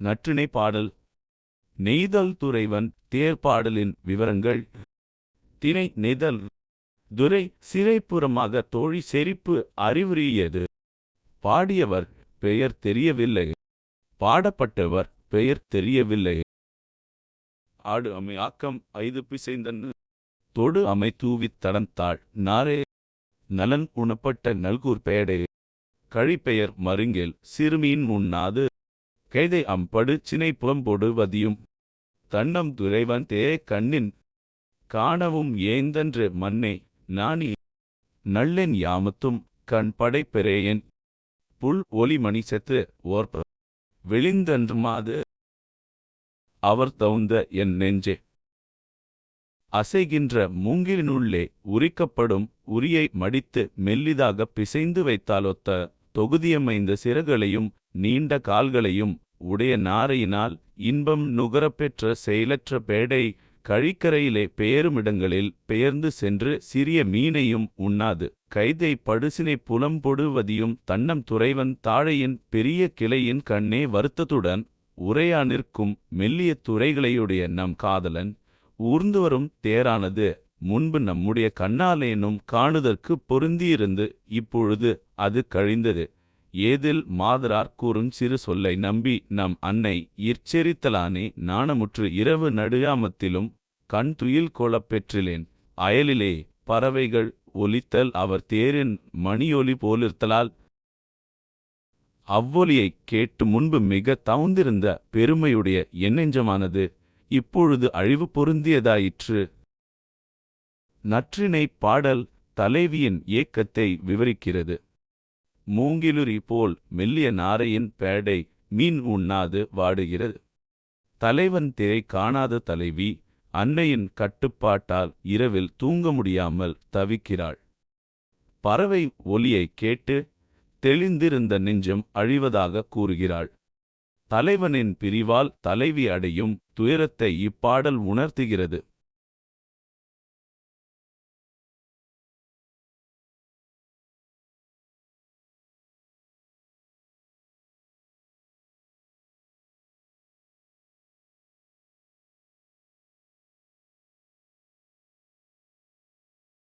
நற்றிணை பாடல். நெய்தல் துறைவன் தேர்ப்பாடலின் விவரங்கள். திணை நெய்தல். துரை சிறைப்புறமாக தோழி செறிப்பு அறிவுரியது. பாடியவர் பெயர் தெரியவில்லை. பாடப்பட்டவர் பெயர் தெரியவில்லை. ஆடு அமை ஆக்கம் ஐது பிசைந்தன்னு தொடு அமை தூவித் தடந்தாள். நாரே. நலன் உணப்பட்ட நல்கூர் பெயடே கழிப்பெயர் மருங்கில் சிறுமியின் உண்ணாது. கைதை அம்படு சினை புலம்பொடுவதியும் தன்னம் துறைவன் தே கண்ணின் காணவும் ஏந்தன்று மன்னே நாணி நல்லென் யாமத்தும் கண் படைப்பெறேயன். புல் ஒலிமணி செத்து ஓர்ப வெளிந்தன்று மாது அவர் தவுந்த என் நெஞ்சே. அசைகின்ற மூங்கிலினுள்ளே உரிக்கப்படும் உரியை மடித்து மெல்லிதாக பிசைந்து வைத்தாலொத்த தொகுதியமைந்த சிறகளையும் நீண்ட கால்களையும் உடைய நாரையினால் இன்பம் நுகரப்பெற்ற செயலற்ற பேடை கழிக்கரையிலே பெயருமிடங்களில் பெயர்ந்து சென்று சிறிய மீனையும் உண்ணாது. கைதை படுசினை புலம்பொடுவதியும் தன்னம் துறைவன் தாழையின் பெரிய கிளையின் கண்ணே வருத்தத்துடன் உரையா நிற்கும் மெல்லிய துறைகளையுடைய நம் காதலன் ஊர்ந்து வரும் தேரானது. முன்பு நம்முடைய கண்ணாலேனும் காணுதற்கு பொருந்தியிருந்து இப்பொழுது அது கழிந்தது. ஏதில் மாதரார் கூறும் சிறு சொல்லை நம்பி நம் அன்னை இற்செரித்தலானே நாணமுற்று இரவு நடுயாமத்திலும் கண் துயில் கொளப் பெற்றிலேன். அயலிலே பறவைகள் ஒலித்தல் அவர் தேரின் மணியொலி போலிருத்தலால். அவ்வொலியைக் கேட்டு முன்பு மிக தவுந்திருந்த பெருமையுடைய எண்ணெஞ்சமானது இப்பொழுது அழிவு பொருந்தியதாயிற்று. நற்றினை பாடல் தலைவியின் ஏக்கத்தை விவரிக்கிறது. மூங்கிலுரி போல் மெல்லிய நாரையின் பேடை மீன் உண்ணாது வாடுகிறது. தலைவன் திரை காணாத தலைவி அன்னையின் கட்டுப்பாட்டால் இரவில் தூங்க முடியாமல் தவிக்கிறாள். பறவை ஒலியை கேட்டு தெளிந்திருந்த நெஞ்சம் அழிவதாக கூறுகிறாள். தலைவனின் பிரிவால் தலைவி அடையும் துயரத்தை இப்பாடல் உணர்த்துகிறது.